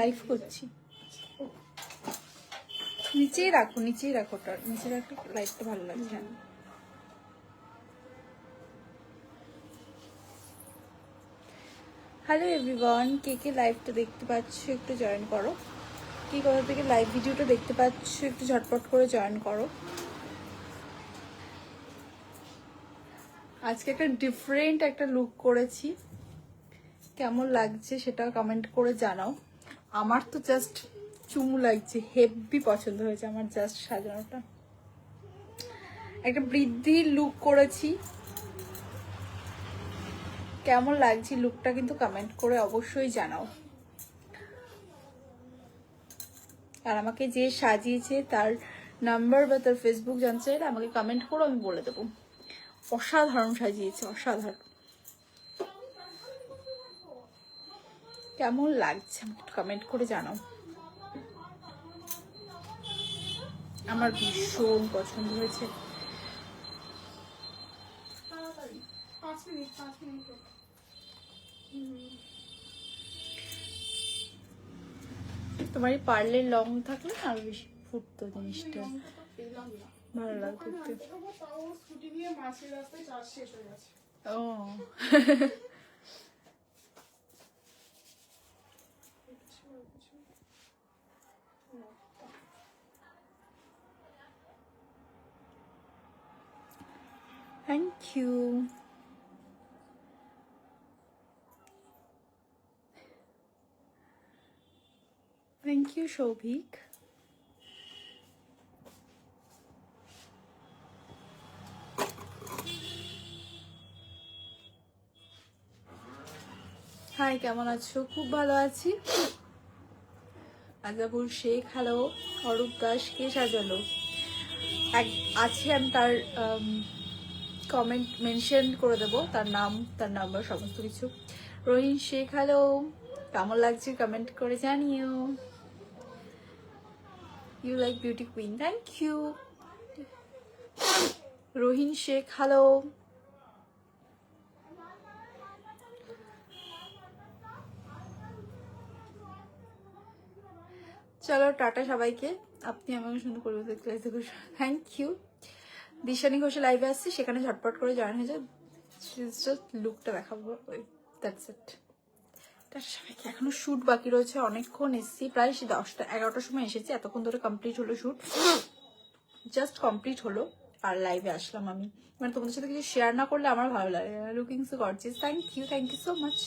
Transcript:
Live করছি। নিচেই রাখো নিচেই রাখো ওটা। নিচে রাখলে লাইটটা ভালো লাগছে। হ্যালো এভরিওয়ান কে কে লাইভটা দেখতে পাচ্ছ একটু জয়েন করো। কি কোথা থেকে লাইভ ভিডিওটা দেখতে পাচ্ছ একটু ঝটপট করে জয়েন করো। আজকে একটা ডিফারেন্ট একটা লুক করেছি। কেমন লাগছে সেটা কমেন্ট করে জানাও। আমার তো জাস্ট চুমু লাগছে হেভি পছন্দ হয়েছে আমার জাস্ট সাজানোটা। একটা বৃদ্ধি লুক করেছি। কেমন লাগছে লুকটা কিন্তু কমেন্ট করে অবশ্যই জানাও। আর আমাকে যে সাজিয়েছে তার নাম্বার বা তার ফেসবুক জানতে চাইলে আমাকে কমেন্ট করো আমি বলে দেবো। অসাধারণ সাজিয়েছে, অসাধারণ। কেমন লাগছে একটু কমেন্ট করে জানাও। আমার ভীষণ পছন্দ হয়েছে। তোমার এই পার্লের লং থাকলে না আরও বেশি ফুটতো জিনিসটা। ভালো লাগতো যখন গেছে ও thank you thank you Souvik hi কেমন আছো? খুব ভালো আছি। আজাবুল শেখ, হ্যালো, অরূপ দাস, কে সাজালো? আছে আমি তার কমেন্ট মেনশন করে দেবো, তার নাম, তার নাম্বার সমস্ত কিছু। রহিন শেখ, হ্যালো, কেমন লাগছে কমেন্ট করে জানিও। You like beauty queen thank you Rohin Sheikh, hello চলো, টাটা সবাইকে। আপনি আমাকে সুন্দর করবে দেখতে থ্যাংক ইউ দিশানি ঘোষে লাইভে আসছি, সেখানে ঝটপট করে জয়েন হয়ে যায় জাস্ট লুকটা দেখাবো। দ্যাটস ইট টাটা সবাইকে। এখনও শ্যুট বাকি রয়েছে। অনেকক্ষণ এসেছি। প্রায় সে দশটা, এগারোটার সময় এসেছি। এতক্ষণ ধরে কমপ্লিট হলো শ্যুট জাস্ট কমপ্লিট হলো। আর লাইভে আসলাম আমি। মানে তোমাদের সাথে কিছু শেয়ার না করলে আমার ভালো লাগে। Looking so gorgeous thank you thank you so much